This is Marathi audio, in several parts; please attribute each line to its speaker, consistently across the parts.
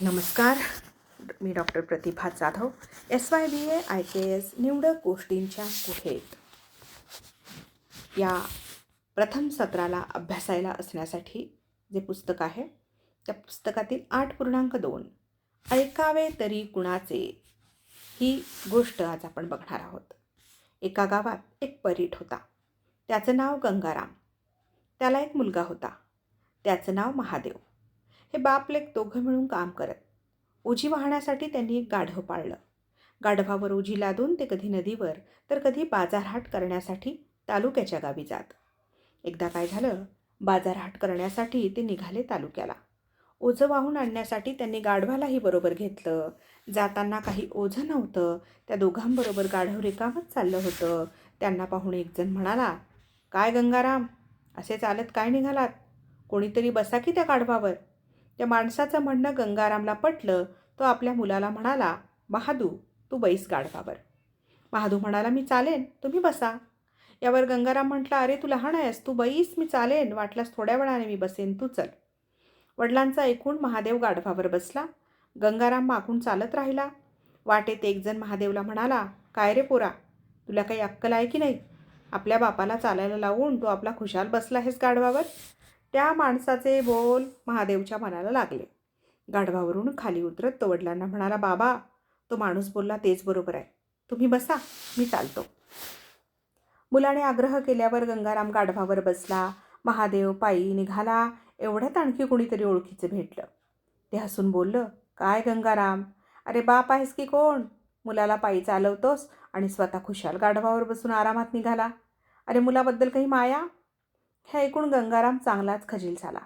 Speaker 1: नमस्कार. मी doctor Pratibha Jadhav S Y B A I K S निवडक गोष्टींच्या गुहेत या प्रथम सत्राला अभ्यासायला असण्यासाठी जे पुस्तक आहे त्या पुस्तकातील आठ पूर्णांक दोन ऐकावे तरी कुणाचे ही गोष्ट आज आपण बघणार आहोत. एका गावात एक परीट होता. त्याचं नाव गंगाराम. त्याला एक मुलगा होता. त्याचं नाव महादेव. हे बापलेक दोघं मिळून काम करत. उजी वाहण्यासाठी त्यांनी एक गाढव पाळलं. गाढवावर उजी लादून ते कधी नदीवर तर कधी बाजारहाट करण्यासाठी तालुक्याच्या गावी जात. एकदा काय झालं? बाजारहाट करण्यासाठी ते निघाले तालुक्याला. ओझं वाहून आणण्यासाठी त्यांनी गाढवालाही बरोबर घेतलं. जाताना काही ओझं नव्हतं. त्या दोघांबरोबर गाढव रिकामच चाललं होतं. त्यांना पाहून एकजण म्हणाला काय गंगाराम असे चालत काय निघालात? कोणीतरी बसा की त्या गाढवावर. त्या माणसाचं म्हणणं गंगारामला पटलं तो आपल्या मुलाला म्हणाला महादू तू बैस गाडवावर महादू म्हणाला मी चालेन तुम्ही बसा. यावर गंगाराम म्हटला अरे तू लहान आहेस तू बैस मी चालेन वाटल्यास थोड्या वेळाने मी बसेन तू चल. वडिलांचा ऐकून महादेव गाढवावर बसला. गंगाराम मागून चालत राहिला. वाटेत एकजण महादेवला म्हणाला काय रे पोरा तुला काही अक्कल आहे की नाही? आपल्या बापाला चालायला लावून तू आपला खुशाल बसला आहेस गाढवावर. त्या माणसाचे बोल महादेवच्या मनाला लागले. गाढवावरून खाली उतरत तो वडिलांना म्हणाला बाबा तो माणूस बोलला तेच बरोबर आहे. तुम्ही बसा मी चालतो. मुलाने आग्रह केल्यावर गंगाराम गाढवावर बसला. महादेव पायी निघाला. एवढ्यात आणखी कुणीतरी ओळखीचं भेटलं. ते हसून बोललं काय गंगाराम? अरे बाप आहेस की कोण? मुलाला पायी चालवतोस आणि स्वतः खुशाल गाढवावर बसून आरामात निघाला. अरे मुलाबद्दल काही माया? हे ऐकून गंगाराम चांगलाच खजील झाला.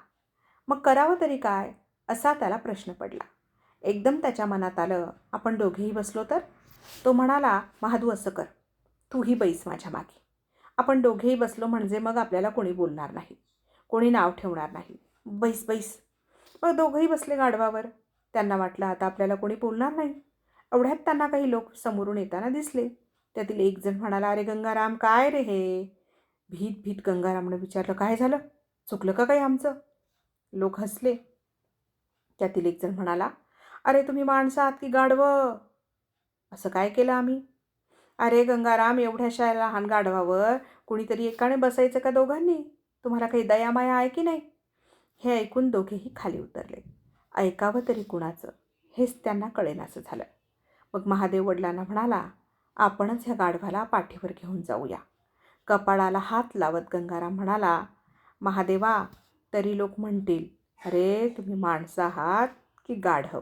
Speaker 1: मग करावं तरी काय? असा त्याला प्रश्न पडला. एकदम त्याच्या मनात आलं आपण दोघेही बसलो तर? तो म्हणाला महादू असं कर. तूही बैस माझ्या मागे. आपण दोघेही बसलो म्हणजे मग आपल्याला कोणी बोलणार नाही. कोणी नाव ठेवणार नाही. बैस बैस. मग दोघंही बसले गाढवावर. त्यांना वाटलं आता आपल्याला कोणी बोलणार नाही. एवढ्यात त्यांना काही लोक समोरून येताना दिसले. त्यातील एक जण म्हणाला अरे गंगाराम काय रे हे? भीत भीत गंगारामनं विचारलं काय झालं? चुकलं का काही आमचं? लोक हसले. त्यातील एकजण म्हणाला अरे तुम्ही माणसं आहात की गाढवं? असं काय केलं आम्ही? अरे गंगाराम एवढ्याशा लहान गाढवावर कुणीतरी एकाने बसायचं का दोघांनी? तुम्हाला काही दयामाया आहे की नाही? हे ऐकून दोघेही खाली उतरले. ऐकावं तरी कुणाचं? हेच त्यांना कळेनासं झालं. मग महादेव वडिलांना म्हणाला आपणच ह्या गाढवाला पाठीवर घेऊन जाऊया. कपाळाला हात लावत गंगाराम म्हणाला महादेवा तरी लोक म्हणतील अरे तुम्ही माणसं आहात की गाढव?